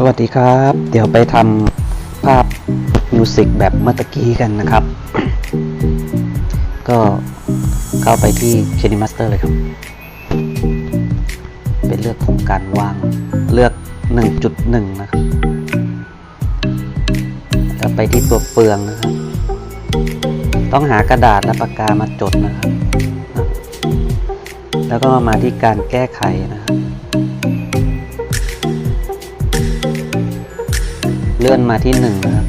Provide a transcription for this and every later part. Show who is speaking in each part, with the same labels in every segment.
Speaker 1: สวัสดีครับ เดี๋ยวไปทำภาพมิวสิกแบบเมื่อตะกี้กันนะครับ ก็เข้าไปที่ k e n y Master เลยครับ เป็นเลือกของการวาง เลือก 1.1 นะครับ แล้วไปที่ตัวเปลืองนะครับ ต้องหากระดาษและปากกามาจดนะครับ แล้วก็มาที่การแก้ไขนะครับ ลื่อนมาที่หนึ่งนะครับ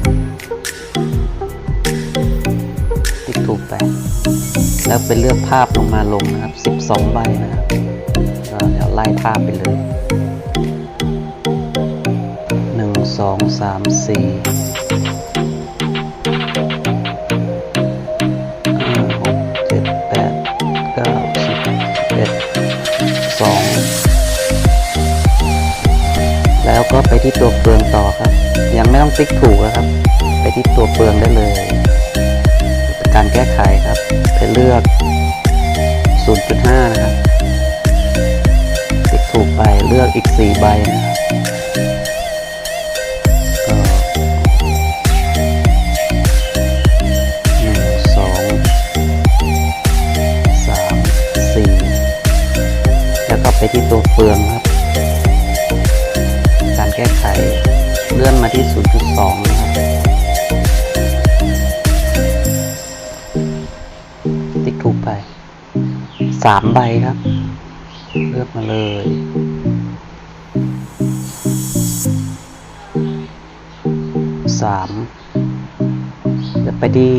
Speaker 1: ติ๊กถูกไป แล้วไปเลือกภาพลงมาลงนะครับ 12 ใบนะครับแล้วไล่ภาพไปเลย 1 2 3 4 ก็ไปที่ตัวเปลืองต่อครับ ยังไม่ต้องติ๊กถูกนะครับ ไปที่ตัวเปลืองได้เลย การแก้ไขครับไปเลือก 0.5 นะครับ ติ๊กถูกไปเลือกอีก 4 ใบนะครับก็หนึ่งสองสามสี่แล้วก็ไปที่ตัวเปลืองครับ แก้ไข เลื่อนมาที่ 0.2 นะครับ ติ๊กถูกไป 3 ใบครับ เลือกมาเลย3จะไปที่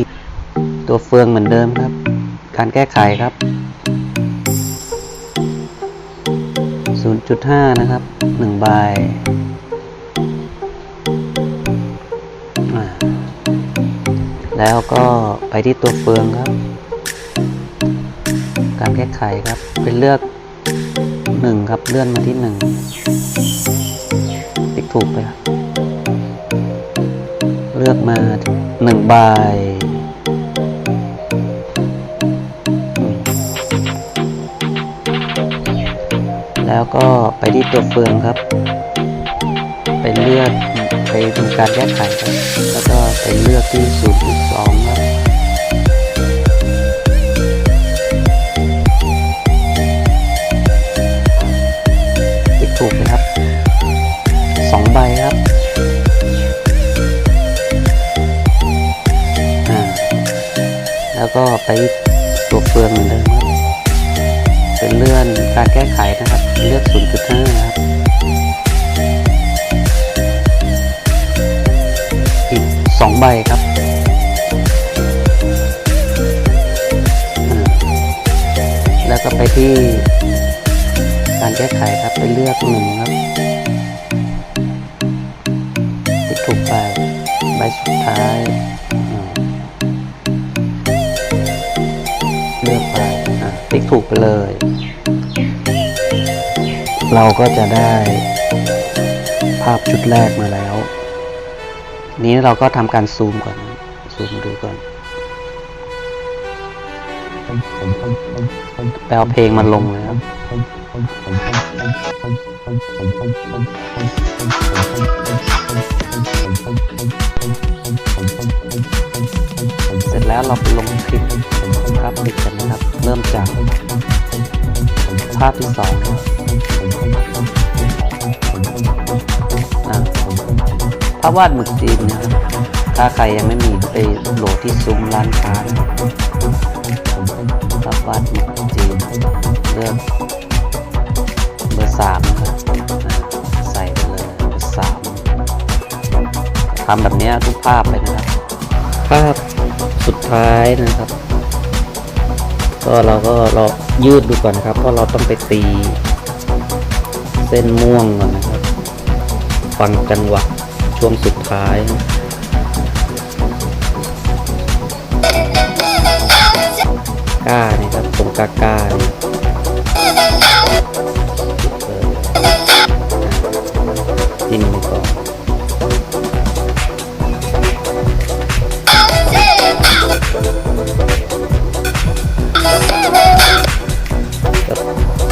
Speaker 1: ตัวเฟืองเหมือนเดิมครับ การแก้ไขครับ 0.5 นะครับ1ใบ แล้วก็ไปที่ตัวเฟืองครับ การแก้ไขครับเป็นเลือก1ครับเลื่อนมาที่1ติ๊กถูกไปครับ เลือกมา1ใบอืมแล้วก็ไปที่ตัวเฟืองครับ ไปเลือก ไปดูการแก้ไขครับแล้วก็ไปเลือกที่0.2ครับติ๊กถูกไหมครับ2ใบครับอ่าแล้วก็ไปตัวเฟืองเหมือนเดิมครับเป็นเลื่อนการแก้ไขนะครับ เลือก 0.5นะครับ ใบครับแล้วก็ไปที่การแก้ไขครับไปเลือกหนึ่งครับติ๊กถูกไปใบสุดท้ายเลือกไปอะติ๊กถูกไปเลย เราก็จะได้ภาพชุดแรกมาแล้ว นี้เราก็ทำการซูมก่อนนะซูมดูก่อนแปลเพลงมันลงเลยครับเสร็จแล้วเราไปลงคลิปภาพติดกันนะครับ เริ่มจาก ภาพที่สองนะ ครับอะภาพวาดหมึกจีนนะครับถ้าใครยังไม่มีไปโหลดที่ซุ้มร้านค้านะครับภาพวาดหมึกจีนเลือกเบอร์สามนะครับใส่เลยเบอร์สามทำแบบนี้ทุกภาพเลยนะครับ ภาพสุดท้ายนะครับ ก็เราก็เรายืดดูก่อนนะครับ เพราะเราต้องไปตีเส้นม่วงก่อนนะครับ ฟังจังหวะ ช่วงสุดท้ายก้านี่ครับตรงกากาจิ้มก่อน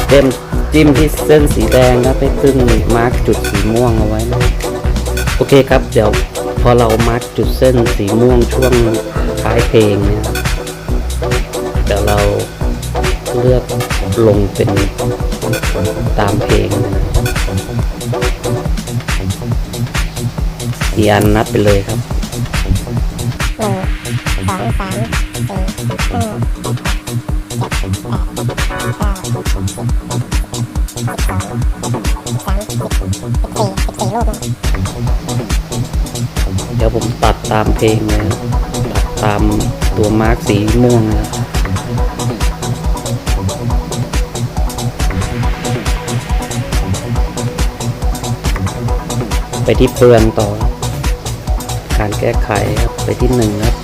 Speaker 1: เต็มจิ้มที่เส้นสีแดงแล้วไปขึ้นมาร์กจุดสีม่วงเอาไว้นะ โอเคครับ เดี๋ยวพอเรามาร์กจุดเส้นสีม่วงช่วงท้ายเพลงเนี่ยครับเดี๋ยวเราเลือกลงเป็นตามเพลงนะกี่อันนับไปเลยครับ
Speaker 2: หนึ่งสองสามสี่ห้า เดี๋
Speaker 1: ยวผมตัดตามเพลงเลยนะตัดตามตัวมาร์กสีม่วงนะครับไปที่เพื่อนต่อ การแก้ไขครับไปที่หนึ่งครับ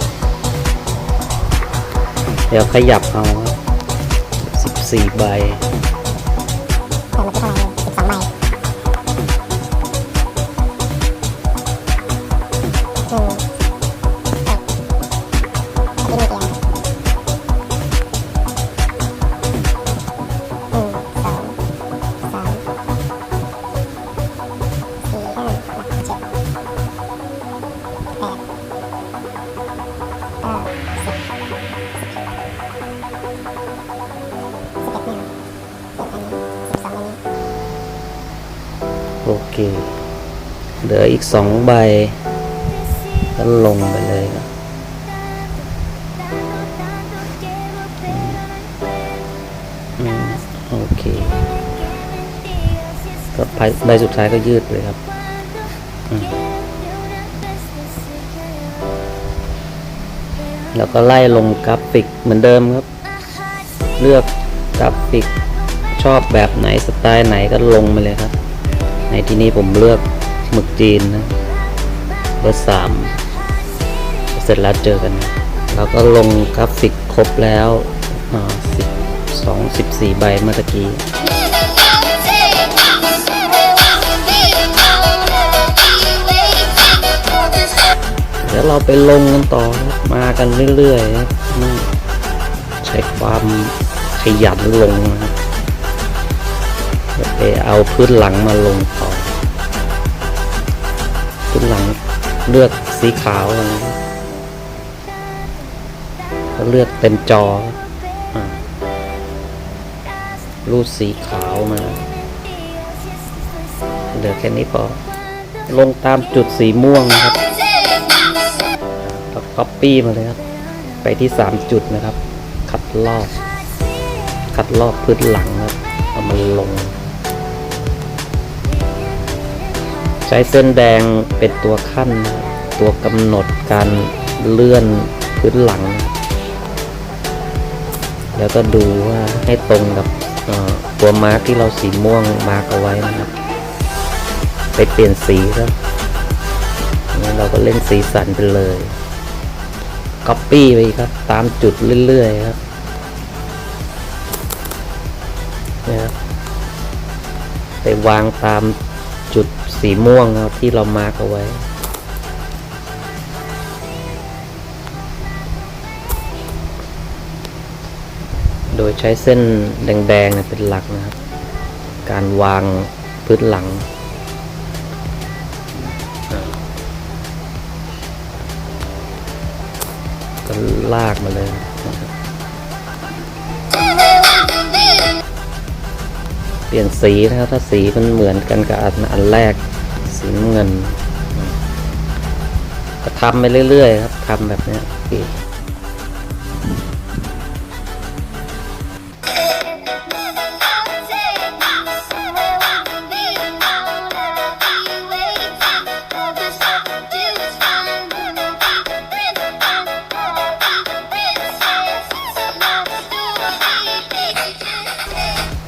Speaker 1: เดี๋ยวขยับเอาครับสิบสี่ใบ โอเค เหลืออีกสองใบ ก็ลงไปเลยครับอืมโอเค ก็ใบสุดท้ายก็ยืดเลยครับแล้วก็ไล่ลงกราฟิกเหมือนเดิมครับ เลือกกราฟิกชอบแบบไหนสไตล์ไหนก็ลงไปเลยครับ ในที่นี้ผมเลือกหมึกจีนนะเบอร์สามเสร็จแล้วเจอกันนะแล้วก็ลงกราฟิกครบแล้วสิบสองสิบสี่ใบเมื่อตะกี้เดี๋ยวเราไปลงกันต่อมากันเรื่อยๆใช้ความขยันลงนะครับ ไปเอาพื้นหลังมาลงต่อ พื้นหลังเลือกสีขาวนะก็เลือกเต็มจออ่ารูดสีขาวมา เหลือแค่นี้พอ ลงตามจุดสีม่วงนะครับก็ก๊อปปี้มาเลยครับ ไปที่ 3 จุดนะครับ คัดลอก คัดลอกพื้นหลังครับ เอามันลง ใช้เส้นแดงเป็นตัวขั้น ตัวกำหนดการเลื่อนพื้นหลัง แล้วก็ดูว่าให้ตรงกับตัวมาร์กที่เราสีม่วงมาร์กเอาไว้นะครับ ไปเปลี่ยนสีครับงั้นเราก็เล่นสีสันไปเลยก๊อปปี้ไปครับ ตามจุดเรื่อยๆครับนี่ยครับไปวางตามจุด สีม่วงครับที่เรามาร์กเอาไว้ โดยใช้เส้นแดงๆเป็นหลักนะครับ การวางพื้นหลังก็ลากมาเลยนะครับ เปลี่ยนสีนะครับถ้าสีมันเหมือนกันกับอันแรกสีน้ำเงินก็ทำไปเรื่อยๆครับทำแบบนี้อเค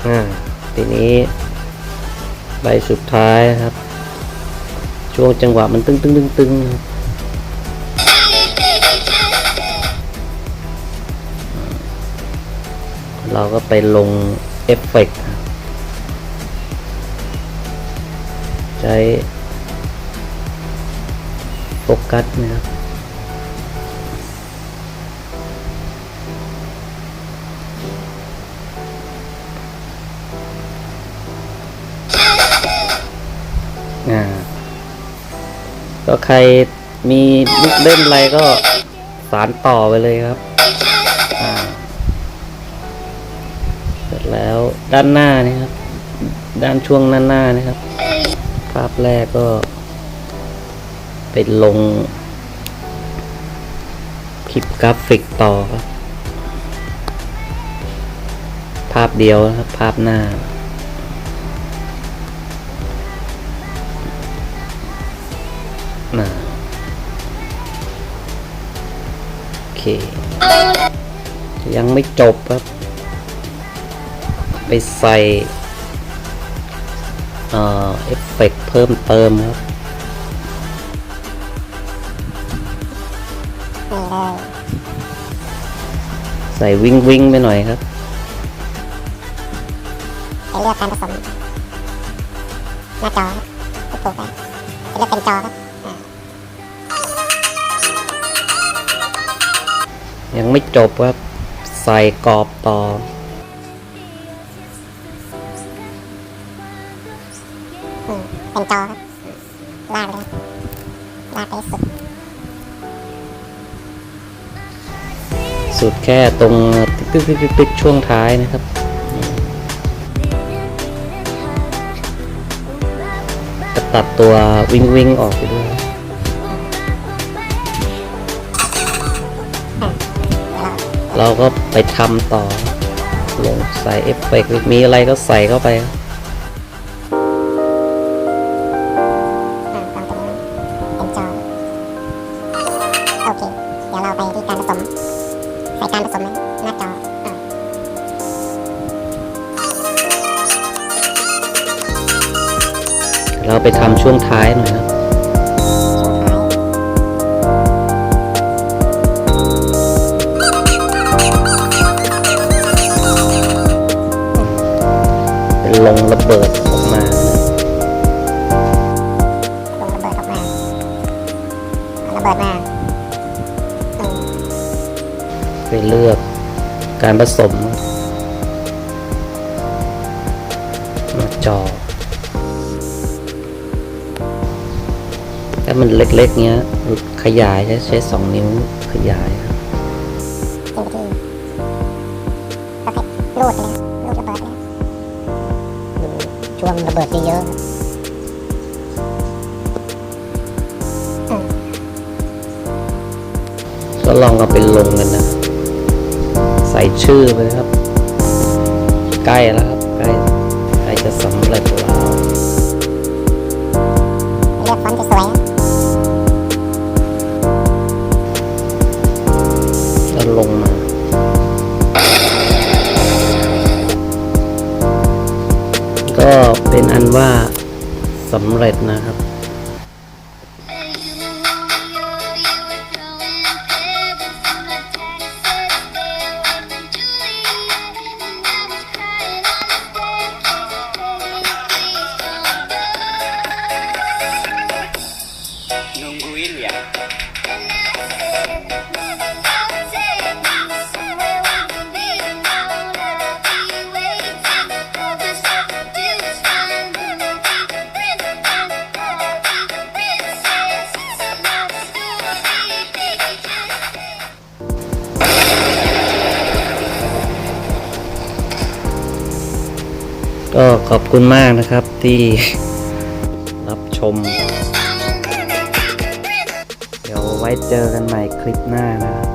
Speaker 1: อ่าที นี้ ใบสุดท้ายครับ ช่วงจังหวะมันตึงตึงตึงตึงเราก็ไปลงเอฟเฟกต์ใช้โฟกัสนะครับ อ่าก็ใครมีลูกเล่นอะไรก็สารต่อไปเลยครับอ่าเสร็จแล้วด้านหน้านี่ครับ ด้านช่วงหน้าหน้านะครับ ภาพแรกก็ไปลงคลิปกราฟิกต่อครับ ภาพเดียวนะครับ ภาพหน้า น่ะโอเค ยังไม่จบครับ ไปใส่เอฟเฟกต์เพิ่มเติมครับ ใส่วิ่งวิ่งไปหน่อยครับ
Speaker 2: ไปเลือกการผสมหน้าจอครับถูกไปเลือกเป็นจอครับ
Speaker 1: ยังไม่จบครับ ใส่กรอบต่อ
Speaker 2: อืมเป็นจอครับลากเลยลากไปสุด
Speaker 1: สุดแค่ตรงติ๊กติ๊กติ๊กติ๊กช่วงท้ายนะครับ จะตัดตัววิงวิงออกไปด้วย เราก็ไปทำต่อ ลงใส่เอฟเฟกต์มีอะไรก็ใส่เข้าไปครับ
Speaker 2: อ่าตามตรงนี้เป็นจอโอเคเดี๋ยวเราไปที่การผสมใส่การผสมในหน้าจออ่า
Speaker 1: เราไปทำช่วงท้ายหน่อยครั ลงระเบิดออกมานะ
Speaker 2: ลงระเบิดออกมาเอาระเบิดมาอืม
Speaker 1: ไปเลือกการผสมหน้าจอถ้ามันเล็กๆเงี้ย ขยายใช้ใช้สองนิ้วขยายครับ
Speaker 2: เป็นวิธีก็ให้รูดไปเลยรูดระเบิดไปเลยดูช่วง ระเบิดเยอะๆอืม
Speaker 1: ก็ลองเอาไปลงกันนะ ใส่ชื่อไปครับ ใกล้แล้วครับใกล้ใกล้จะสำเร็จแล้ว
Speaker 2: เลือกฟอนต์ที่สวยอะ
Speaker 1: ก็ลงมา สำเร็จนะครับ ก็ขอบคุณมากนะครับที่รับชม เดี๋ยวไว้เจอกันใหม่คลิปหน้านะครับ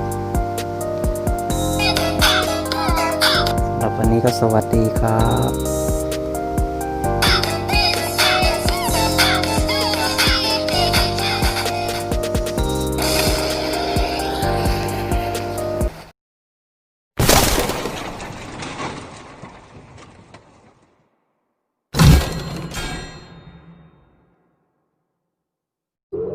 Speaker 1: สำหรับวันนี้ก็สวัสดีครับ